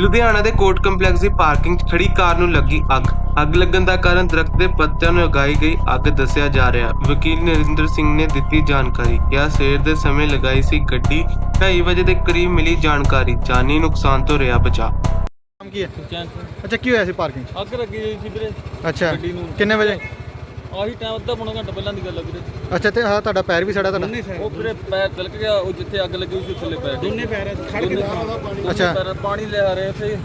ਲੁਧਿਆਣਾ ਦੇ court complex ਦੀ parking 'ਚ ਖੜੀ ਕਾਰ ਨੂੰ ਲੱਗੀ ਅੱਗ। ਅੱਗ ਲੱਗਣ ਦਾ ਕਾਰਨ ਦਰਖਤ ਦੇ ਪੱਤਿਆਂ ਨੂੰ ਲਗਾਈ ਗਈ ਅੱਗ ਦੱਸਿਆ ਜਾ ਰਿਹਾ। ਵਕੀਲ ਨਰਿੰਦਰ ਸਿੰਘ ਨੇ ਦਿੱਤੀ ਜਾਣਕਾਰੀ। ਕਿਹਾ ਸਵੇਰ ਦੇ ਸਮੇਂ ਲਗਾਈ ਸੀ ਗੱਡੀ 2:30 ਵਜੇ ਦੇ ਕਰੀਬ ਮਿਲੀ ਜਾਣਕਾਰੀ। ਜਾਨੀ ਨੁਕਸਾਨ ਤੋਂ ਰਿਹਾ ਬਚਾ। ਨਾਮ ਕੀ ਹੈ? ਸੁਚੈਨ ਸਿੰਘ। ਅੱਛਾ ਕੀ ਹੋਇਆ ਸੀ ਪਾਰਕਿੰਗ 'ਚ? ਅੱਗ ਲੱਗੀ ਹੋਈ ਸੀ ਵੀਰੇ। ਅੱਛਾ ਗੱਡੀ ਨੂੰ। ਕਿੰਨੇ ਵਜੇ? ਆਹੀ ਟਾਈਮ ਅੱਧਾ ਪੌਣਾ ਘੰਟਾ ਪਹਿਲਾਂ ਦੀ ਗੱਲ ਹੈ ਵੀਰੇ। ਅੱਛਾ ਤੇ ਹਾਂ ਤੁਹਾਡਾ ਪੈਰ ਵੀ ਸੜਾ ਤੁਹਾਡਾ? ਉਹ ਵੀਰੇ ਪੈਰ ਤਿਲਕ ਗਿਆ ਉਹ ਜਿੱਥੇ ਅੱਗ ਲੱਗੀ ਸੀ ਥੱਲੇ ਪੈਰ। ਦੋਨੇ ਪੈਰ ਖੜ ਕੇ ਅੱਛਾ। ਪਾਣੀ ਲਿਆ ਰਹੇ ਥੇ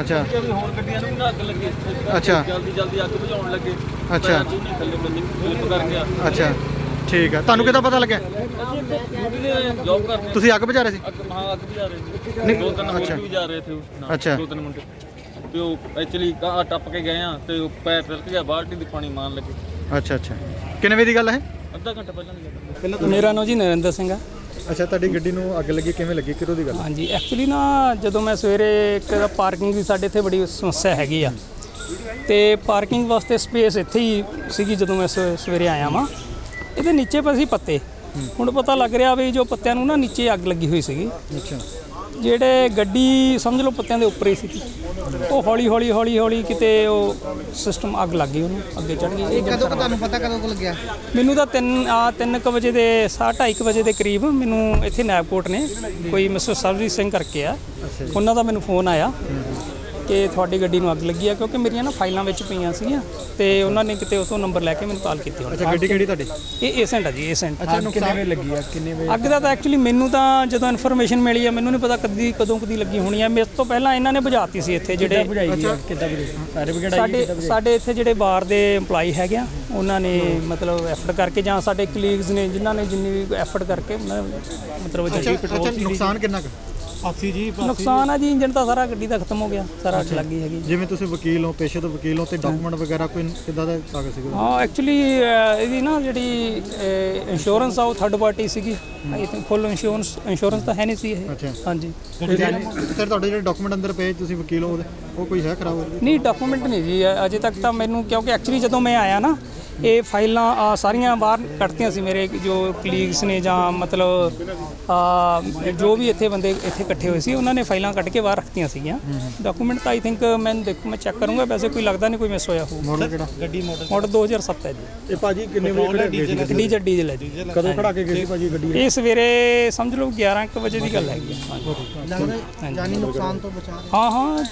ਅੱਛਾ। ਕਿ ਵੀ ਹੋਰ ਗੱਡੀਆਂ ਨੂੰ ਵੀ ਨਾ ਅੱਗ ਲੱਗੀ। ਅੱਛਾ। ਜਲਦੀ ਜਲਦੀ ਅੱਗ ਬੁਝਾਉਣ ਲੱਗੇ। ਅੱਛਾ। ਪੈਰ ਦੋਨੇ ਥੱਲੇ ਬੰਦੇ ਸਲਿੱਪ ਕਰ ਗਿਆ ਅੱਛਾ। ਠੀਕ ਹੈ ਤੁਹਾਨੂੰ ਕਿੱਦਾਂ ਪਤਾ ਲੱਗਿਆ? ਜੌਬ ਕਰਦੇ। ਤੁਸੀਂ ਅੱਗ ਬੁਝਾ ਰਹੇ ਸੀ? ਅੱਗ ਹਾਂ ਅੱਗ ਬੁਝਾ ਰਹੇ ਸੀ। ਨਹੀਂ, ਦੋ ਤਿੰਨ ਹੋਰ ਅੱਛਾ। ਵੀ ਬੁਝਾ ਰਹੇ ਥੇ ਨਾਲ, ਅੱਛਾ। ਦੋ ਤਿੰਨ ਮੁੰਡੇ। ਤੇ ਉਹ ਐਕਚੁਅਲੀ ਕਾ ਟੱਪ ਕੇ ਗਏ ਆ ਤੇ ਉਹ ਪੈਰ ਤਿਲਕ ਗਿਆ ਬਾਲਟੀ ਦੀ ਪਾਣੀ ਮਾਰਨ ਲੱਗੇ। ਅੱਛਾ ਅੱਛਾ। ਕਿੰਨੇ ਵਜੇ ਦੀ ਗੱਲ ਹੈ? ਅੱਧਾ ਘੰਟਾ ਪਹਿਲਾਂ ਦੀ ਗੱਲ ਹੈ। ਮੇਰਾ ਨਾਮ ਜੀ ਨਰਿੰਦਰ ਸਿੰਘ ਆ। ਅੱਛਾ ਤੁਹਾਡੀ ਗੱਡੀ ਨੂੰ ਅੱਗ ਲੱਗੀ ਕਿਵੇਂ ਲੱਗੀ? ਕਿਰੋ ਦੀ ਗੱਲ ਹਾਂਜੀ ਐਕਚੁਅਲੀ ਨਾ ਜਦੋਂ ਮੈਂ ਸਵੇਰੇ ਇੱਕ ਪਾਰਕਿੰਗ ਦੀ ਸਾਡੇ ਇੱਥੇ ਬੜੀ ਸਮੱਸਿਆ ਹੈਗੀ ਆ। ਤੇ ਪਾਰਕਿੰਗ ਵਾਸਤੇ ਸਪੇਸ ਇੱਥੇ ਹੀ ਸੀਗੀ ਜਦੋਂ ਮੈਂ ਸਵੇ- ਸਵੇਰੇ ਆਇਆ ਵਾਂ। ਇਹਦੇ ਨੀਚੇ ਪਏ ਸੀ ਪੱਤੇ। ਹੁਣ ਪਤਾ ਲੱਗ ਰਿਹਾ ਵੀ ਜੋ ਪੱਤਿਆਂ ਨੂੰ ਨਾ ਨੀਚੇ ਅੱਗ ਲੱਗੀ ਹੋਈ ਸੀਗੀ। ਅੱਛਾ। ਜਿਹੜੇ ਗੱਡੀ ਸਮਝ ਲਓ ਪੱਤਿਆਂ ਦੇ ਉੱਪਰ ਹੀ ਸੀ। ਉਹ ਹੌਲੀ ਹੌਲੀ ਹੌਲੀ ਹੌਲੀ ਕਿਤੇ ਉਹ ਸਿਸਟਮ ਅੱਗ ਲੱਗ ਗਈ ਉਹਨੂੰ ਅੱਗੇ ਚੜ ਗਈ। ਇਹ ਕਦੋਂ ਤੁਹਾਨੂੰ ਪਤਾ ਕਦੋਂ ਕੋ ਲੱਗਿਆ? ਮੈਨੂੰ ਤਾਂ 3 ਆ 3:00 ਵਜੇ ਦੇ 2:30 ਵਜੇ ਦੇ ਕਰੀਬ ਮੈਨੂੰ ਇੱਥੇ ਨੈਪਕੋਟ ਨੇ ਕੋਈ ਮਿਸਟਰ ਸਰਜੀਤ ਸਿੰਘ ਕਰਕੇ ਆ। ਉਹਨਾਂ ਦਾ ਮੈਨੂੰ ਫੋਨ ਆਇਆ। ਕਿ ਤੁਹਾਡੀ ਗੱਡੀ ਨੂੰ ਅੱਗ ਲੱਗੀ ਆ ਕਿਉਂਕਿ ਮੇਰੀਆਂ ਨਾ ਫਾਈਲਾਂ ਵਿੱਚ ਪਈਆਂ ਸੀਗੀਆਂ ਤੇ ਉਹਨਾਂ ਨੇ ਕਿਤੇ ਉਸੋਂ ਨੰਬਰ ਲੈ ਕੇ ਮੈਨੂੰ ਕਾਲ ਕੀਤੀ ਹੁਣ। ਅੱਛਾ ਗੱਡੀ ਕਿਹੜੀ ਤੁਹਾਡੀ? ਇਹ ਏਸੈਂਟ ਆ ਜੀ ਏਸੈਂਟ। ਅੱਛਾ ਨੁਕਸਾਨ ਲੱਗੀ ਆ? ਕਿੰਨੇ ਵਜੇ ਅੱਗ ਦਾ ਤਾਂ ਐਕਚੁਅਲੀ ਮੈਨੂੰ ਤਾਂ ਜਦੋਂ ਇਨਫੋਰਮੇਸ਼ਨ ਮਿਲੀ ਆ ਮੈਨੂੰ ਨਹੀਂ ਪਤਾ ਕਦੀ ਕਦੋਂ ਕਦੀ ਲੱਗੀ ਹੋਣੀ ਆ। ਮੇਰੇ ਤੋਂ ਪਹਿਲਾਂ ਇਹਨਾਂ ਨੇ ਬੁਝਾਤੀ ਸੀ ਇੱਥੇ ਜਿਹੜੇ ਕਿੱਦਾਂ ਬੁਝਾਈ ਸਾਡੇ ਸਾਡੇ ਇੱਥੇ ਜਿਹੜੇ ਬਾਰ ਦੇ EMPLOYE ਹੈਗੇ ਆ ਉਹਨਾਂ ਨੇ ਮਤਲਬ ਐਫਰਟ ਕਰਕੇ ਜਾਂ ਸਾਡੇ ਕਲੀਗਸ ਨੇ ਜਿਨ੍ਹਾਂ ਨੇ ਜਿੰਨੀ ਵੀ ਐਫਰਟ ਕਰਕੇ ਮਤਲਬ ਜਲਦੀ ਅੱਛਾ ਨੁਕਸਾਨ ਕਿੰਨਾ ਕੁ? ਨੁਕਸਾਨ ਆ ਜੀ ਇੰਜਨ ਤਾਂ ਸਾਰਾ ਗੱਡੀ ਦਾ ਖਤਮ ਹੋ ਗਿਆ ਸਾਰਾ ਅੱਗ ਲੱਗੀ ਹੈਗੀ। ਜਿਵੇਂ ਤੁਸੀਂ ਵਕੀਲ ਹੋ ਪੇਸ਼ੇ ਤੋਂ ਵਕੀਲ ਹੋ ਤੇ ਡਾਕੂਮੈਂਟ ਵਗੈਰਾ ਕੋਈ ਕਿੱਦਾਂ ਦਾ ਕਾਗਜ਼ ਸੀਗਾ? ਹਾਂ ਐਕਚੁਅਲੀ ਇਹਦੀ ਨਾ ਜਿਹੜੀ ਇੰਸ਼ੋਰੈਂਸ ਆ ਉਹ ਥਰਡ ਪਾਰਟੀ ਸੀਗੀ। I think full insurance insurance ਤਾਂ ਹੈ ਨਹੀਂ ਸੀ ਇਹ। ਹਾਂਜੀ। ਤੇ ਤੁਹਾਡੇ ਜਿਹੜੇ ਡਾਕੂਮੈਂਟ ਅੰਦਰ ਪਏ ਤੁਸੀਂ ਵਕੀਲ ਹੋ ਉਹ ਕੋਈ ਹੈ ਖਰਾਬ? ਨਹੀਂ ਡਾਕੂਮੈਂਟ ਨਹੀਂ ਜੀ ਅਜੇ ਤੱਕ ਤਾਂ ਮੈਨੂੰ ਕਿਉਂਕਿ ਐਕਚੁਅਲੀ ਜਦੋਂ ਮੈਂ ਆਇਆ ਨਾ ਇਹ ਫਾਈਲਾਂ ਆ, ਸਾਰੀਆਂ ਬਾਹਰ ਕੱਢਤੀਆਂ ਸੀ ਮੇਰੇ ਜੋ ਕਲੀਗਸ ਨੇ ਜਾਂ ਮਤਲਬ ਆ, ਜੋ ਵੀ ਇੱਥੇ ਬੰਦੇ ਇੱਥੇ ਇਕੱਠੇ ਹੋਏ ਸੀ ਉਹਨਾਂ ਨੇ ਫਾਈਲਾਂ ਕੱਢ ਕੇ ਬਾਹਰ ਰੱਖਤੀਆਂ ਸੀਗੀਆਂ। ਡਾਕੂਮੈਂਟ ਤਾਂ ਆਈ ਥਿੰਕ ਮੈਂ ਦੇਖੋ ਮੈਂ ਚੈੱਕ ਕਰੂੰਗਾ ਵੈਸੇ ਕੋਈ ਲੱਗਦਾ ਨਹੀਂ ਕੋਈ ਮਿਸ ਹੋਇਆ ਹੋਊ। ਮਾਡਲ ਕਿਹੜਾ? ਮਾਡਲ 2007 ਹੈ ਜੀ। ਇਹ ਭਾਜੀ ਕਿੰਨੇ ਵਜੇ ਗਏ ਸੀ ਡੀਜ਼ਲ ਡੀਜ਼ਲ ਹੈ। ਜੀ। ਕਦੋਂ ਖੜਾ ਕੇ ਗਏ ਸੀ ਭਾਜੀ ਗੱਡੀ? ਇਹ ਸਵੇਰੇ ਸਮਝ ਲਓ 11 ਕੁ ਵਜੇ ਦੀ ਗੱਲ ਹੈਗੀ ਹੈ। ਹਾਂਜੀ। ਜਾਨੀ ਨੁਕਸਾਨ ਤੋਂ ਬਚਾ ਹਾਂ ਹਾਂ